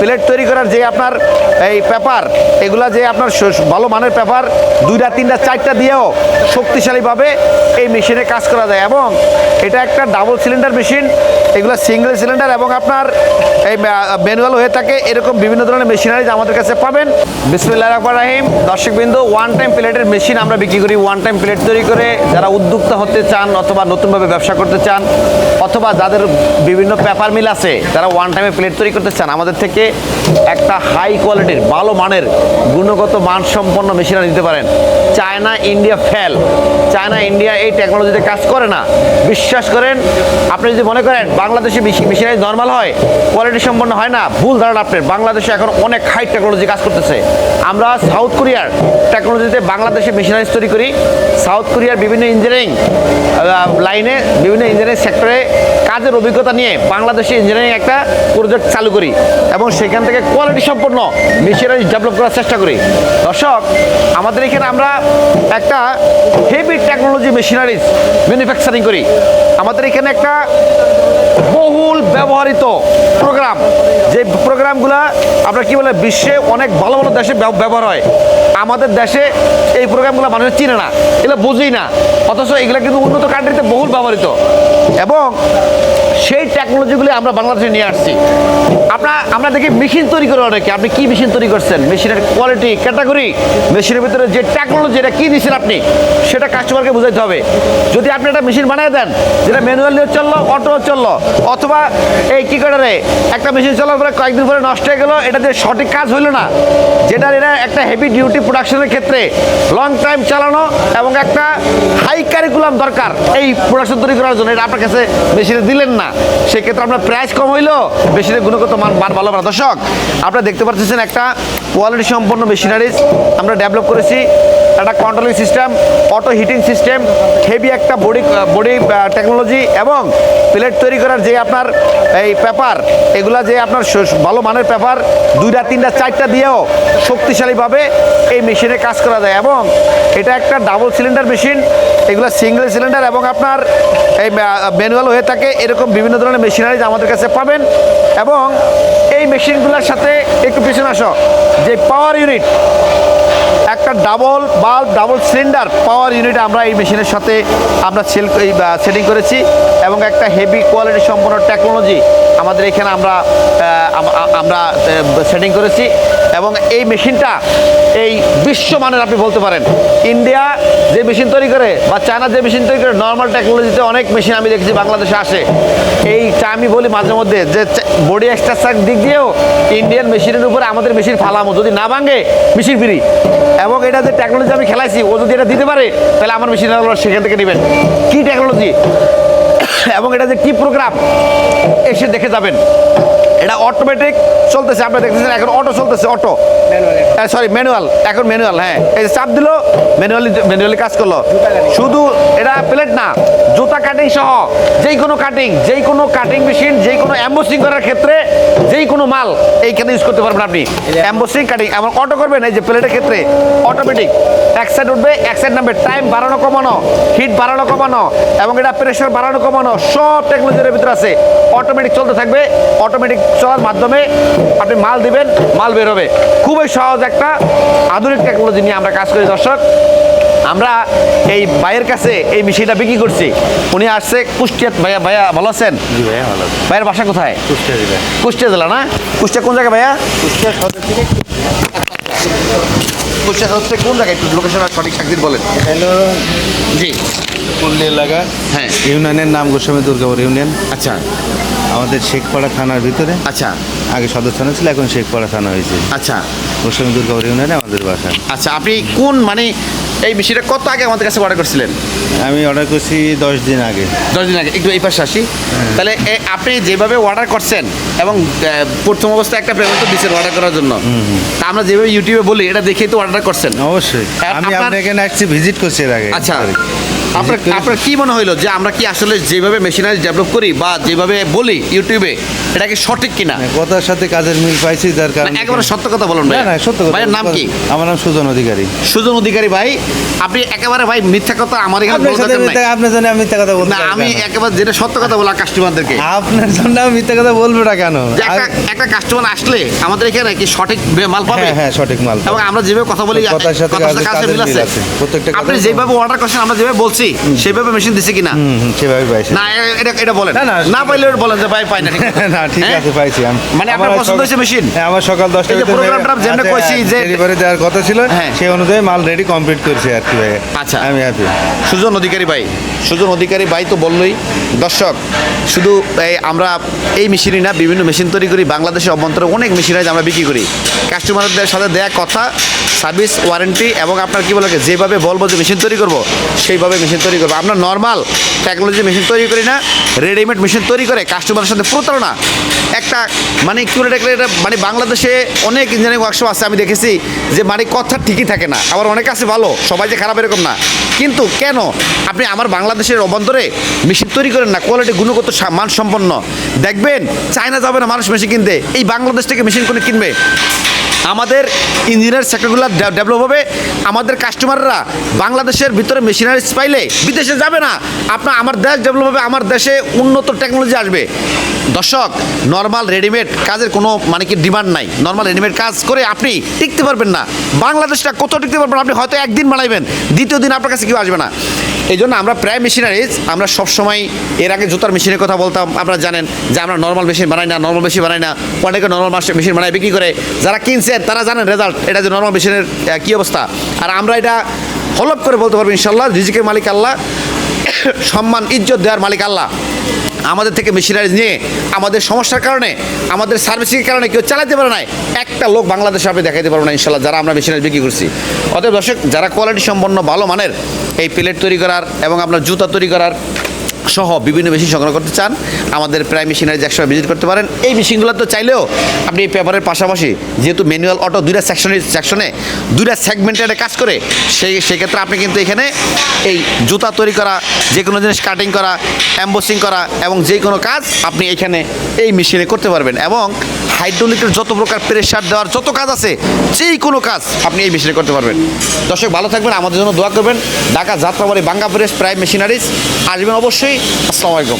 Plate তৈরি করার যে আপনার এই পেপার, এগুলা যে আপনার ভালো মানের পেপার, দুইটা, তিনটা, চারটা দিয়েও শক্তিশালীভাবে এই মেশিনে কাজ করা যায় এবং এটা একটা ডাবল সিলিন্ডার মেশিন এগুলো সিঙ্গেল সিলিন্ডার এবং আপনার এই ম্যানুয়াল হয়ে থাকে, এরকম বিভিন্ন ধরনের মেশিনারিজ আমাদের কাছে পাবেন। বিসমুল্লাহ রহমান রাহিম। দর্শকবৃন্দ ওয়ান টাইম প্লেটের মেশিন আমরা বিক্রি করি ওয়ান টাইম প্লেট তৈরি করে। যারা উদ্যোক্তা হতে চান অথবা নতুনভাবে ব্যবসা করতে চান, অথবা যাদের বিভিন্ন পেপার মিল আছে, যারা ওয়ান টাইমে প্লেট তৈরি করতে চান, আমাদের থেকে একটা হাই কোয়ালিটির ভালো মানের, গুণগত মানসম্পন্ন মেশিনারি দিতে পারেন। China India fail China India এই টেকনোলজিতে কাজ করে না। বিশ্বাস করেন, আপনি যদি মনে করেন বাংলাদেশে মেশিনারি নর্মাল হয় কোয়ালিটি সম্পন্ন হয় না, ভুল ধারণা আপনার। বাংলাদেশে এখন অনেক হাই টেকনোলজি কাজ করতেছে। আমরা সাউথ কোরিয়ার টেকনোলজিতে বাংলাদেশে মেশিনারিজ তৈরি করি। সাউথ কোরিয়ার বিভিন্ন ইঞ্জিনিয়ারিং লাইনে বিভিন্ন ইঞ্জিনিয়ারিং সেক্টরে কাজের অভিজ্ঞতা নিয়ে বাংলাদেশে ইঞ্জিনিয়ারিং একটা প্রজেক্ট চালু করি এবং সেখান থেকে কোয়ালিটি সম্পন্ন মেশিনারিজ ডেভেলপ করার চেষ্টা করি। দর্শক, আমাদের এখানে আমরা একটা হেভি টেকনোলজি মেশিনারিজ ম্যানুফ্যাকচারিং করি। আমাদের এখানে একটা বহুল ব্যবহৃত প্রোগ্রাম যে প্রোগ্রামগুলো আপনার কি বলে, বিশ্বে অনেক ভালো ভালো দেশে ব্যব- ব্যবহার হয়। আমাদের দেশে এই প্রোগ্রামগুলো মানুষ চিনে না, এগুলো বুঝেই না। অথচ এগুলো কিন্তু উন্নত কান্ট্রিতে বহুল ব্যবহৃত। এবং টেকনোলজিগুলি আমরা বাংলাদেশে নিয়ে আসছি। আপনার আমরা দেখি মেশিন তৈরি করে অনেকে। আপনি কি মেশিন তৈরি করছেন? মেশিনের কোয়ালিটি ক্যাটাগরি মেশিনের ভিতরে যে টেকনোলজি এটা কী দিচ্ছেন আপনি? সেটা কাস্টমারকে বুঝাইতে হবে। যদি আপনি একটা মেশিন বানিয়ে দেন, যেটা ম্যানুয়ালিও চলল অটো চলল, অথবা এই কি করে রে, একটা মেশিন চলার পরে কয়েকদিন পরে নষ্ট হয়ে গেলো, এটা যে সঠিক কাজ হইল না যেটা এটা একটা হেভি ডিউটি প্রোডাকশনের ক্ষেত্রে লং টাইম চালানো এবং একটা হাই কারিকুলাম দরকার এই প্রোডাকশন তৈরি করার জন্য। এটা আপনার কাছে মেশিনে দিলেন না। সেক্ষেত্রে আপনার প্রাইস কম হইল মেশিনের গুণগত মান মান ভালো না। দর্শক, আপনারা দেখতে পাচ্ছেন একটা কোয়ালিটি সম্পন্ন মেশিনারিজ আমরা ডেভেলপ করেছি। একটা controlling system auto heating system heavy একটা বডি বডি টেকনোলজি এবং প্লেট তৈরি করার যে আপনার এই পেপার এগুলা যে আপনার ভালো মানের পেপার দুইটা, তিনটা, চারটা দিয়েও শক্তিশালীভাবে এই মেশিনে কাজ করা যায় এবং এটা একটা ডাবল সিলিন্ডার মেশিন এগুলো সিঙ্গেল সিলিন্ডার এবং আপনার এই ম্যানুয়াল হয়ে থাকে। এরকম বিভিন্ন ধরনের মেশিনারিজ আমাদের কাছে পাবেন এবং এই মেশিনগুলোর সাথে একটু পিছনে আসো। যে power unit double bulb, double cylinder power unit আমরা এই মেশিনের সাথে আমরা সেল সেটিং করেছি এবং একটা হেভি কোয়ালিটি সম্পন্ন টেকনোলজি আমাদের এখানে আমরা আমরা সেটিং করেছি এবং এই মেশিনটা এই বিশ্বমানের আপনি বলতে পারেন। ইন্ডিয়া যে মেশিন তৈরি করে বা চায়না যে মেশিন তৈরি করে নর্মাল টেকনোলজিতে অনেক মেশিন আমি দেখেছি বাংলাদেশে আসে। এই আমি বলি মাঝে মধ্যে যে বডি এক্সট্রা দিক দিয়েও ইন্ডিয়ান মেশিনের উপরে আমাদের মেশিন ফালামো, যদি না ভাঙে মেশিন ফ্রি এবং এটা যে টেকনোলজি আমি খেলাইছি ও যদি এটা দিতে পারে তাহলে আমার মেশিন সেখান থেকে নেবেন। কি টেকনোলজি এবং এটা যে কি প্রোগ্রাম এসে দেখে যাবেন। এটা অটোমেটিক চলতেছে আপনি দেখতেছেন এখন অটো চলতেছে অটো সরি ম্যানুয়াল এখন ম্যানুয়াল হ্যাঁ। এই যে চাপ দিল ম্যানুয়ালি ম্যানুয়ালি কাজ করল। শুধু এটা প্লেট না জুতা কাটিং সহ যেই কোনো কাটিং যেই কোনো কাটিং মেশিন যেই কোনো অ্যাম্বোসিং করার ক্ষেত্রে মাল এইখানে ইউজ করতে পারবেন আপনি। অ্যাম্বোসিং কাটিং এবং অটো করবেন এই যে প্লেটের ক্ষেত্রে অটোমেটিক এক সাইড উঠবে এক সাইড নামবে টাইম বাড়ানো কমানো হিট বাড়ানো কমানো এবং এটা প্রেশার বাড়ানো কমানো সব টেকনোলজির ভিতরে আছে। অটোমেটিক চলতে থাকবে অটোমেটিক চলার মাধ্যমে আপনি মাল দিবেন মাল বেরোবে খুবই সহজ একটা আধুনিক টেকনোলজি নিয়ে আমরা কাজ করি দর্শক। আমরা এই ভাইয়ের কাছে এই মিষ্টিটা বিক্রি করছি। উনি আসছে কুষ্টিয়া ভাইয়া ভাইয়া ভালো আছেন? জি ভাইয়া ভালো ভাইয়ের বাসা কোথায়? কুষ্টিয়া দিবেন কুষ্টিয়া জেলা না? কুষ্টিয়া কোন জায়গায় ভাইয়া? কুষ্টিয়া সদর থেকে কুষ্টিয়া। কোন জায়গায়? একটু লোকেশন সঠিক বলেন। হ্যালো জি। পল্লী এলাকা। হ্যাঁ। ইউনিয়নের নাম গোস্বামী দুর্গাপুর ইউনিয়ন। আচ্ছা। আমাদের শেখপাড়া থানার ভিতরে। আচ্ছা। আগে সদর থানা ছিল এখন শেখপাড়া থানা হয়েছে। আচ্ছা। গোস্বামী দুর্গাপুর ইউনিয়নে আমাদের বাসা। আচ্ছা আপনি কোন মানে এই মেশিনটা কত আগে আমাদের কাছে অর্ডার করছিলেন? আমি অর্ডার করছি দশ দিন আগে। দশ দিন আগে। একটু এই পাশে আসি। তাহলে আপনি যেভাবে অর্ডার করছেন এবং প্রথম অবস্থায় একটা পেমেন্ট তো দিচ্ছেন অর্ডার করার জন্য। তা আমরা যেভাবে ইউটিউবে বলি এটা দেখেই তো অর্ডার করছেন। অবশ্যই। আমি আপনার- এখানে আসছি ভিজিট করছি এর আগে। আচ্ছা। আপনার আপনার কি মনে হইল যে আমরা কি আসলে যেভাবে মেশিনারি ডেভেলপ করি বা যেভাবে বলি ইউটিউবে এটা কি সঠিক কিনা? কথার সাথে কাজের মিল পাইছি যার কারণে একেবারে সত্য কথা বলুন ভাই। না না সত্য কথা ভাইয়ের নাম কি? আমার নাম সুজন অধিকারী। সুজন অধিকারী ভাই আপনি একেবারে ভাই মিথ্যা কথা আমার এখানে সাথে দরকার নাই। আপনার জন্য আমি মিথ্যা কথা বলতে না আমি একেবারে যেটা সত্য কথা বলা কাস্টমারদেরকে আপনার জন্য আমি মিথ্যা কথা বলব না কেন? একটা একটা কাস্টমার আসলে আমাদের এখানে কি সঠিক মাল পাবে? হ্যাঁ হ্যাঁ সঠিক মাল এবং আমরা যেভাবে কথা বলি কথার সাথে কাজের- মিল আছে। প্রত্যেকটা আপনি যেভাবে অর্ডার করছেন আমরা যেভাবে বলছি সেভাবে মেশিন দিছে কিনা? হুম, সেভাবে পাইছি। না এটা এটা বলেন। না, না, না পাইলে বলেন যে ভাই পাই না ঠিক আছে। না ঠিক হ্যাঁ? আছে পাইছি আমি মানে আপনার আমার পছন্দ হয়েছে মেশিন হ্যাঁ আমার সকাল দশটা প্রোগ্রামটা যেমনে কইছি যে- ডেলিভারি দেওয়ার কথা ছিল হ্যাঁ। সেই অনুযায়ী মাল রেডি কমপ্লিট করছি আর কি ভাই আচ্ছা। আমি হ্যাপি সুজন অধিকারী ভাই সুজন অধিকারী ভাই তো বললই দর্শক শুধু এই আমরা এই মেশিনই না বিভিন্ন মেশিন তৈরি করি বাংলাদেশের অভ্যন্তরে অনেক মেশিনাইজ আমরা বিক্রি করি কাস্টমারদের সাথে দেয়া কথা সার্ভিস ওয়ারেন্টি এবং আপনার কি বলে যেভাবে বলব যে মেশিন তৈরি করব সেইভাবে মেশিন তৈরি করব আমরা নর্মাল টেকনোলজি মেশিন তৈরি করি না রেডিমেড মেশিন তৈরি করে কাস্টমারের সাথে প্রতারণা একটা মানে কি বলে এটা মানে বাংলাদেশে অনেক ইঞ্জিনিয়ারিং ওয়ার্কশপ আছে, আমি দেখেছি, যে মানে কথা ঠিকই থাকে না। আবার অনেক আছে ভালো, সবাই যে খারাপ এরকম না। কিন্তু কেন? আপনি আমার বাংলাদেশের অভ্যন্তরে মেশিন তৈরি করেন না কোয়ালিটি গুণগত মানসম্পন্ন। দেখবেন চায়না যাবে না, মানুষ মেশিন কিনতে এই বাংলাদেশ থেকে মেশিন করে কিনবে। আমাদের ইঞ্জিনিয়ার সেক্টরগুলো ডেভেলপ হবে, আমাদের কাস্টমাররা বাংলাদেশের ভিতরে মেশিনারিজ পাইলে বিদেশে যাবে না। আপনার, আমার দেশ ডেভেলপ হবে, আমার দেশে উন্নত টেকনোলজি আসবে। দর্শক নর্মাল রেডিমেড কাজের কোনো মানে কি ডিমান্ড নাই। নর্মাল রেডিমেড কাজ করে আপনি টিকতে পারবেন না। বাংলাদেশটা কত টিকতে পারবেন আপনি হয়তো একদিন বানাইবেন, দ্বিতীয় দিন আপনার কাছে কেউ আসবে না। এই জন্য আমরা প্রায় মেশিনারিজ আমরা সবসময় এর আগে জুতার মেশিনের কথা বলতাম, আপনারা জানেন যে আমরা নর্মাল মেশিন বানাই না নর্মাল মেশিন বানাই না। অনেকে নর্মাল মেশিন বানায়, বিক্রি করে। যারা কিনছেন তারা জানেন রেজাল্ট এটা যে নর্মাল মেশিনের কী অবস্থা। আর আমরা এটা হলপ করে বলতে পারব ইনশাল্লাহ রিজিকের মালিক আল্লাহ, সম্মান, ইজ্জত দেওয়ার মালিক আল্লাহ। আমাদের থেকে মেশিনারিজ নিয়ে আমাদের সমস্যার কারণে, আমাদের সার্ভিসিংয়ের কারণে কেউ চালাতে পারে না একটা লোক বাংলাদেশে আপনি দেখাতে পারব না ইনশাল্লাহ যারা আমরা মেশিনারি বিক্রি করছি। অতএব দর্শক, যারা কোয়ালিটি সম্পন্ন, ভালো মানের এই প্লেট তৈরি করার এবং আপনার জুতা তৈরি করার সহ বিভিন্ন মেশিন সংগ্রহ করতে চান, আমাদের প্রায় মেশিনারিজ একসময় ভিজিট করতে পারেন। এই মেশিনগুলো তো চাইলেও আপনি পেপারের পাশাপাশি যেহেতু ম্যানুয়াল অটো দুইটা সেকশনে সেকশনে দুইটা সেগমেন্টে কাজ করে, সেই, সেক্ষেত্রে আপনি কিন্তু এখানে এই জুতা তৈরি করা যে কোনো জিনিস কাটিং করা অ্যাম্বোসিং করা এবং যে কোনো কাজ আপনি এখানে এই মেশিনে করতে পারবেন এবং হাইড্রোলিকের যত প্রকার প্রেশার দেওয়ার যত কাজ আছে যেই কোনো কাজ আপনি এই মেশিনে করতে পারবেন। দর্শক, ভালো থাকবেন, আমাদের জন্য দোয়া করবেন। ঢাকা যাত্রাবাড়ি বাঙ্গা প্রেস প্রাইম মেশিনারিজ। আসবেন অবশ্যই আসসালামু